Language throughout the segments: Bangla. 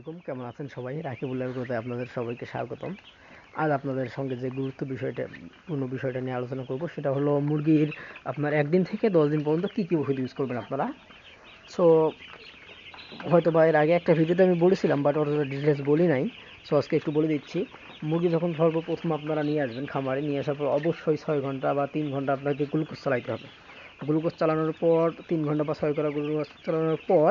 আলাইকুম, কেমন আছেন সবাই? রাকিবুল্লাহর কোথায় আপনাদের সবাইকে স্বাগতম। আজ আপনাদের সঙ্গে যে গুরুত্ব বিষয়টা, পূর্ণ বিষয়টা নিয়ে আলোচনা করব, সেটা হলো মুরগির আপনার একদিন থেকে দশ দিন পর্যন্ত কী কী ওষুধ ইউজ করবেন আপনারা? সো হয়তো বা এর আগে একটা ভিডিওতে আমি বলেছিলাম বাট ওটা ডিটেলস বলি নাই। সো আজকে একটু বলে দিচ্ছি। মুরগি যখন সর্বপ্রথম আপনারা নিয়ে আসবেন খামারে, নিয়ে আসার পর অবশ্যই ছয় ঘণ্টা বা তিন ঘণ্টা আপনাকে গ্লুকোজ চালাইতে হবে। গ্লুকোজ চালানোর পর, তিন ঘণ্টা বা ছয় ঘণ্টা গ্লুকোজ চালানোর পর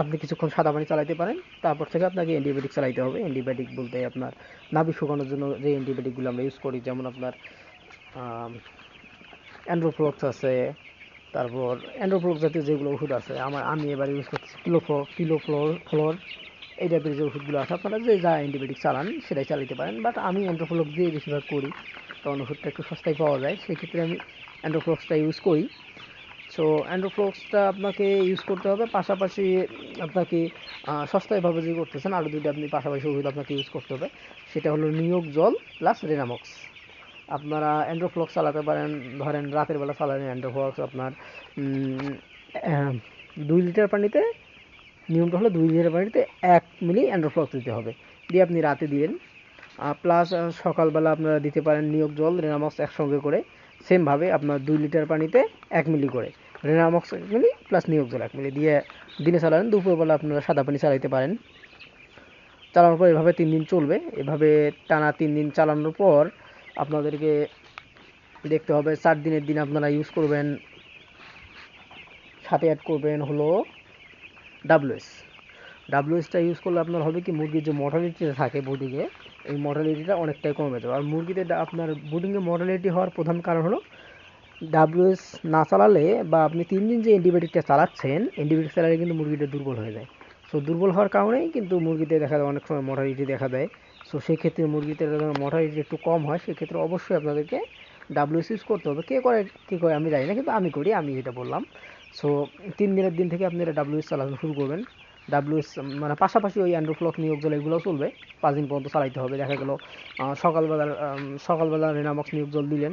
আপনি কিছুক্ষণ সাদা পানি চালাইতে পারেন, তারপর থেকে আপনাকে অ্যান্টিবায়োটিক চালাইতে হবে। অ্যান্টিবায়োটিক বলতে আপনার নাভি শুকানোর জন্য যে অ্যান্টিবায়োটিকগুলো আমরা ইউজ করি, যেমন আপনার অ্যান্ড্রোফ্লক্স আছে, তারপর অ্যান্ড্রোফ্লক্স জাতীয় যেগুলো ওষুধ আছে, আমার, আমি এবার ইউজ করছি কিলোফ্লো কিলোফ্লোর ফ্লোর এই টাইপের যে ওষুধগুলো আছে, আপনারা যে যা অ্যান্টিবায়োটিক চালান সেটাই চালাতে পারেন। বাট আমি অ্যান্ড্রোফ্লক্স দিয়ে বেশিরভাগ করি, কারণ ওষুধটা একটু সস্তায় পাওয়া যায়, সেক্ষেত্রে আমি অ্যান্ড্রোফ্লক্সটা ইউজ করি। সো অ্যান্ড্রোফ্লক্সটা আপনাকে ইউজ করতে হবে। পাশাপাশি আপনাকে সস্তায়ভাবে যে করতেছেন আরও দুইটা আপনি পাশাপাশি ওষুধ আপনাকে ইউজ করতে হবে। সেটা হলো নিয়োগ জল প্লাস রেনামক্স আপনারা অ্যান্ড্রোফ্লক্স চালাতে পারেন, ধরেন রাতের বেলা চালালেন অ্যান্ড্রোফ্লক্স আপনার দুই লিটার পানিতে, নিয়মটা হলো দুই লিটার পানিতে এক মিলি অ্যান্ড্রোফ্লক্স দিতে হবে। দিয়ে আপনি রাতে দিলেন। প্লাস সকালবেলা আপনারা দিতে পারেন নিয়োগ জল রেনামক্স একসঙ্গে করে সেমভাবে আপনার দুই লিটার পানিতে এক মিলি করে। রেনামক্স এক মিলি প্লাস নিয়োগ এক মিলি দিয়ে দিনে চালান, দুপুরবেলা আপনারা সাদা পানি চালাইতে পারেন। চালানোর পর এভাবে তিন দিন চলবে। এভাবে টানা তিন দিন চালানোর পর আপনাদেরকে দেখতে হবে চার দিনের দিন আপনারা ইউজ করবেন, সাথে অ্যাড করবেন হলো ডাব্লুএস ডাব্লুএসটা ইউজ করলে আপনার হবে কি, মুরগির যে মর্টালিটিটা থাকে বডিকে এই মর্টালিটিটা অনেকটাই কমে যাবে। আর মুরগিতে আপনার বুডিংয়ে মর্টালিটি হওয়ার প্রধান কারণ হলো ডাব্লিউএস না চালালে বা আপনি তিন দিন যে অ্যান্টিবায়োটিকটা চালাচ্ছেন, অ্যান্টিবায়োটিক চালালে কিন্তু মুরগিটা দুর্বল হয়ে যায়। সো দুর্বল হওয়ার কারণেই কিন্তু মুরগিতে দেখা যায়, অনেক সময় মর্টালিটি দেখা দেয়। সো সেক্ষেত্রে মুরগিতে যখন মর্টালিটি একটু কম হয়, সেক্ষেত্রে অবশ্যই আপনাদেরকে ডাব্লিউএস ইউজ করতে হবে। কে করে, কী করে আমি জানি না, কিন্তু আমি করি, আমি যেটা বললাম। সো তিন দিনের দিন থেকে আপনি এটা ডাব্লিউএস চালানো শুরু করবেন। ডাব্লিউএস মানে পাশাপাশি ওই অ্যান্ড্রোফ্লক নিয়োগ জল এগুলোও চলবে। পাঁচ দিন পর্যন্ত চালাইতে হবে। দেখা গেল সকালবেলা সকালবেলা রেনামক্স নিয়োগ জল দিলেন।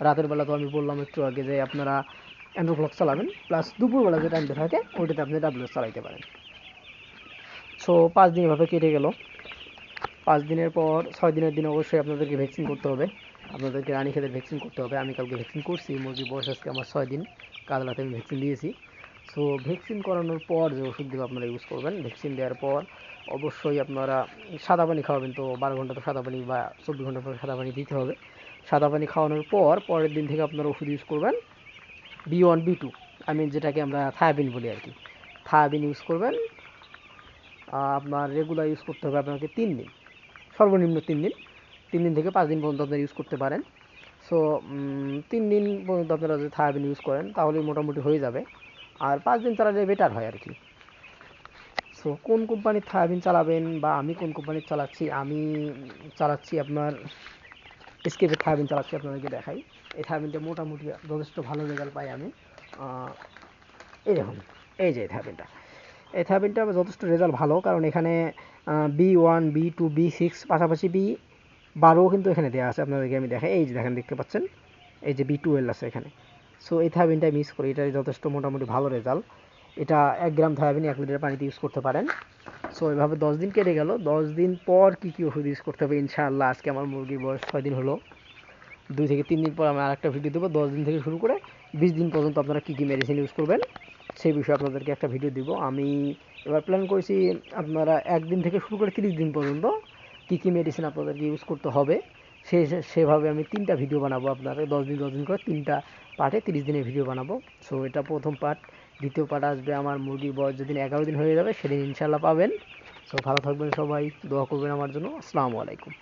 রাতের বেলা তো আমি বললাম একটু আগে যে আপনারা অ্যান্ড্রোফ্লক চালাবেন প্লাস দুপুরবেলা যে টাইমটা থাকে, ওইটাতে আপনি ডাব্লিউএস চালাইতে পারেন। সো পাঁচ দিন এভাবে কেটে গেল। পাঁচ দিনের পর, ছয় দিনের দিন অবশ্যই আপনাদেরকে ভ্যাকসিন করতে হবে। আপনাদেরকে রানী খেতে ভ্যাকসিন করতে হবে। আমি কালকে ভ্যাকসিন করছি মুরগির বয়স আজকে আমার ছয় দিন। কাল রাতে আমি ভ্যাকসিন দিয়েছি। সো ভ্যাকসিন করানোর পর যে ওষুধগুলো আপনারা ইউজ করবেন ভ্যাকসিন দেওয়ার পর অবশ্যই আপনারা সাদা পানি খাওয়াবেন তো বারো ঘণ্টা তো সাদা পানি বা চব্বিশ ঘণ্টা পর সাদা পানি দিতে হবে। সাদা পানি খাওয়ানোর পর পরের দিন থেকে আপনারা ওষুধ ইউজ করবেন B one B two I mean যেটাকে আমরা থায়াবিন বলি আর কি। থায়াবিন ইউজ করবেন আপনার রেগুলার ইউজ করতে হবে আপনাকে তিন দিন, সর্বনিম্ন তিন দিন। তিন দিন থেকে পাঁচ দিন পর্যন্ত আপনারা ইউজ করতে পারেন। সো তিন দিন পর্যন্ত আপনারা যদি থায়াবিন ইউজ করেন তাহলেই মোটামুটি হয়ে যাবে। আর পাঁচ দিন চালালে বেটার হয় আর কি। সো কোন কোম্পানির থায়াবিন চালাবেন বা আমি কোন কোম্পানির চালাচ্ছি? আমি চালাচ্ছি আপনার স্কেপের থায়াবিন চালাচ্ছি, আপনাদেরকে দেখাই। এই থায়াবিনটা মোটামুটি যথেষ্ট ভালো রেজাল্ট পাই আমি। এই দেখুন, এই যে থায়াবিনটা এই থায়াবিনটা যথেষ্ট রেজাল্ট ভালো, কারণ এখানে B one B two B six পাশাপাশি বি বারোও কিন্তু এখানে দেওয়া আছে, আপনাদেরকে আমি দেখাই। এই যে দেখেন, দেখতে পাচ্ছেন? এই যে বি টুয়েলভ আছে এখানে। সো এই থায়াবিনটা মিস করি এটা যথেষ্ট মোটামুটি ভালো রেজাল্ট এটা এক গ্রাম থায়াবিন এক লিটার পানিতে ইউজ করতে পারেন। সো এভাবে দশ দিন কেটে গেল। দশ দিন পর কী কী ওষুধ ইউজ করতে হবে? ইনশাআল্লাহ, আজকে আমার মুরগির বয়স ছয় দিন হলো। দুই থেকে তিন দিন পর আমি আরেকটা ভিডিও দেবো। দশ দিন থেকে শুরু করে বিশ দিন পর্যন্ত আপনারা কী কী মেডিসিন ইউজ করবেন, সেই বিষয়ে আপনাদেরকে একটা ভিডিও দিব। আমি এবার প্ল্যান করেছি, আপনারা একদিন থেকে শুরু করে তিরিশ দিন পর্যন্ত কী কী মেডিসিন আপনাদেরকে ইউজ করতে হবে, সে সেভাবে আমি তিনটা ভিডিও বানাবো আপনারা দশ দিন দশ দিন করে তিনটা পার্টে তিরিশ দিনের ভিডিও বানাবো। সো এটা প্রথম পার্ট দ্বিতীয় পার্ট আসবে আমার মুরগির বয়স যেদিন এগারো দিন হয়ে যাবে, সেদিন ইনশাল্লাহ পাবেন। তো ভালো থাকবেন সবাই, দোয়া করবেন আমার জন্য। আসসালামু আলাইকুম।